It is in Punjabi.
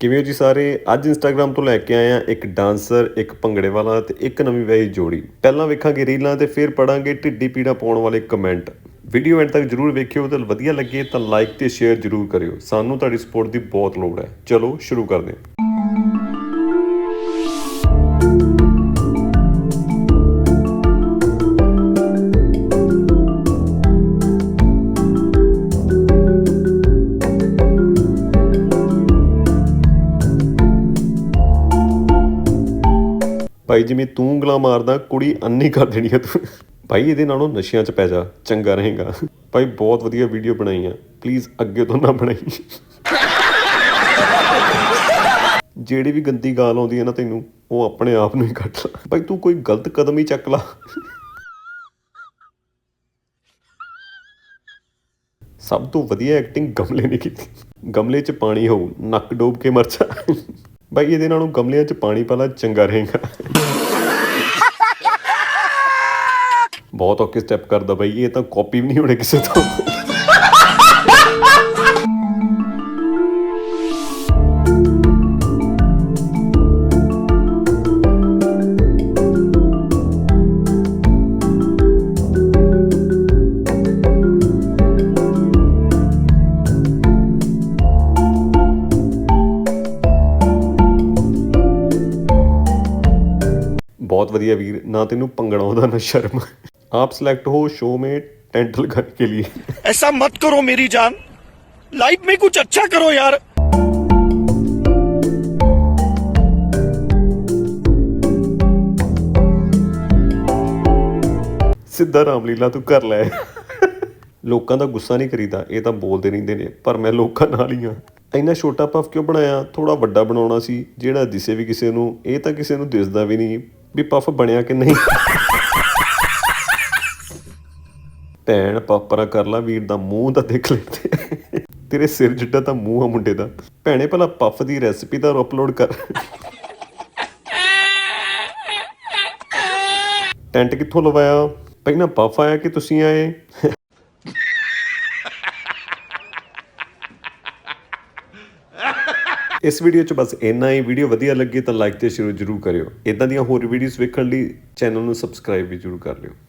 ਕਿਵੇਂ ਹੋ ਜੀ ਸਾਰੇ? ਅੱਜ ਇੰਸਟਾਗ੍ਰam ਤੋਂ ਲੈ ਕੇ ਆਏ ਆ ਇੱਕ ਡਾਂਸਰ, ਇੱਕ ਭੰਗੜੇ ਵਾਲਾ ਤੇ ਇੱਕ ਨਵੀਂ ਵਿਆਹੀ ਜੋੜੀ। ਪਹਿਲਾਂ ਵੇਖਾਂਗੇ ਰੀਲਾਂ ਤੇ ਫਿਰ ਪੜਾਂਗੇ ਢਿੱਡੀ ਪੀੜਾ ਪਾਉਣ ਵਾਲੇ ਕਮੈਂਟ ਵੀਡੀਓ ਐਂਡ ਤੱਕ ਜਰੂਰ ਵੇਖਿਓ ਤੇ ਵਧੀਆ ਲੱਗੇ ਤਾਂ ਲਾਈਕ ਤੇ ਸ਼ੇਅਰ ਜਰੂਰ ਕਰਿਓ। ਸਾਨੂੰ ਤੁਹਾਡੀ ਸਪੋਰਟ ਦੀ ਬਹੁਤ ਲੋੜ ਹੈ। ਚਲੋ, ਸ਼ੁਰੂ ਕਰਦੇ ਹਾਂ। ਭਾਈ ਜਿਵੇਂ ਤੂੰ ਉਂਗਲਾਂ ਮਾਰਦਾ, ਕੁੜੀ ਅੰਨੀ ਕਰ ਦੇਣੀ ਆ ਤੂੰ। ਭਾਈ ਇਹਦੇ ਨਾਲੋਂ ਨਸ਼ਿਆਂ 'ਚ ਪੈ ਜਾ, ਚੰਗਾ ਰਹੇਗਾ। ਭਾਈ ਬਹੁਤ ਵਧੀਆ ਵੀਡੀਓ ਬਣਾਈ ਆ। ਪਲੀਜ਼, ਅੱਗੇ ਤੋਂ ਨਾ ਬਣਾਈ। ਜਿਹੜੀ ਵੀ ਗੰਦੀ ਗਾਲ ਆਉਂਦੀ ਹੈ ਨਾ ਤੈਨੂੰ, ਉਹ ਆਪਣੇ ਆਪ ਨੂੰ ਹੀ ਕੱਟ ਲਾ। ਭਾਈ ਤੂੰ ਕੋਈ ਗਲਤ ਕਦਮ ਹੀ ਚੱਕ ਲਾ। ਸਭ ਤੋਂ ਵਧੀਆ ਐਕਟਿੰਗ ਗਮਲੇ ਨੇ ਕੀਤੀ। ਗਮਲੇ 'ਚ ਪਾਣੀ ਹੋਊ, ਨੱਕ ਡੋਬ ਕੇ ਮਰ ਜਾ। ਬਾਈ, ਇਹਦੇ ਨਾਲੋਂ ਗਮਲਿਆਂ 'ਚ ਪਾਣੀ ਪਾਲਾ ਚੰਗਾ ਰਹੇਗਾ। ਬਹੁਤ ਔਖੇ ਸਟੈਪ ਕਰਦਾ ਬਾਈ, ਇਹ ਤਾਂ ਕਾਪੀ ਵੀ ਨਹੀਂ ਹੋਣੇ ਕਿਸੇ ਤੋਂ। ਬਹੁਤ ਵਧੀਆ ਵੀਰ ਨਾ ਤੈਨੂੰ ਪੰਗਣਾ ਉਹਦਾ ਨਾ ਸ਼ਰਮ। ਆਪ ਸਿਲੈਕਟ ਹੋ ਸ਼ੋ ਮੇ टेंटल करने के लिए ऐसा मत करो मेरी जान लाइफ में कुछ अच्छा करो यार ਸਿੱਧਾ ਰਾਮਲੀਲਾ ਤੂੰ ਕਰ ਲੈ। ਲੋਕਾਂ ਦਾ ਗੁੱਸਾ ਨਹੀਂ ਕਰੀਦਾ ਇਹ ਤਾਂ ਬੋਲਦੇ ਰਹਿੰਦੇ ਨੇ ਪਰ ਮੈਂ ਲੋਕਾਂ ਨਾਲ ਹੀ ਆ ਇੰਨਾ ਛੋਟਾ ਪਫ ਕਿਉਂ ਬਣਾਇਆ? ਥੋੜਾ ਵੱਡਾ ਬਣਾਉਣਾ ਸੀ ਜਿਹੜਾ ਦਿਸੇ ਵੀ ਕਿਸੇ ਨੂੰ ਇਹ ਤਾਂ ਕਿਸੇ ਨੂੰ ਦਿਸਦਾ ਵੀ ਨਹੀਂ। ਵੀ ਪਫ ਬਣਿਆ ਕਿ ਨਹੀਂ? ਭੈਣ, ਪਾਪਰਾ ਕਰ ਲਾ, ਵੀਰ ਦਾ ਮੂੰਹ ਤਾਂ ਦੇਖ ਲੈਂਦੇ ਤੇਰੇ ਸਿਰ ਜਿੱਡਾ ਤਾਂ ਮੂੰਹ ਆ ਮੁੰਡੇ ਦਾ। ਭੈਣੇ, ਭਲਾ ਪਫ ਦੀ ਰੈਸਪੀ ਤਾਂ ਅਪਲੋਡ ਕਰ। ਟੈਂਟ ਕਿੱਥੋਂ ਲਵਾਇਆ? ਪਹਿਲਾਂ ਪਫ ਆਇਆ ਕਿ ਤੁਸੀਂ ਆਏ? ਇਸ ਵੀਡੀਓ 'ਚ ਬਸ ਇੰਨਾ ਹੀ। ਵੀਡੀਓ ਵਧੀਆ ਲੱਗੀ ਤਾਂ ਲਾਈਕ ਤੇ ਸ਼ੇਅਰ ਜ਼ਰੂਰ ਕਰਿਓ। ਇਦਾਂ ਦੀਆਂ ਹੋਰ ਵੀਡੀਓਜ਼ ਵੇਖਣ ਲਈ ਚੈਨਲ ਨੂੰ ਸਬਸਕ੍ਰਾਈਬ ਵੀ ਜ਼ਰੂਰ ਕਰ ਲਿਓ।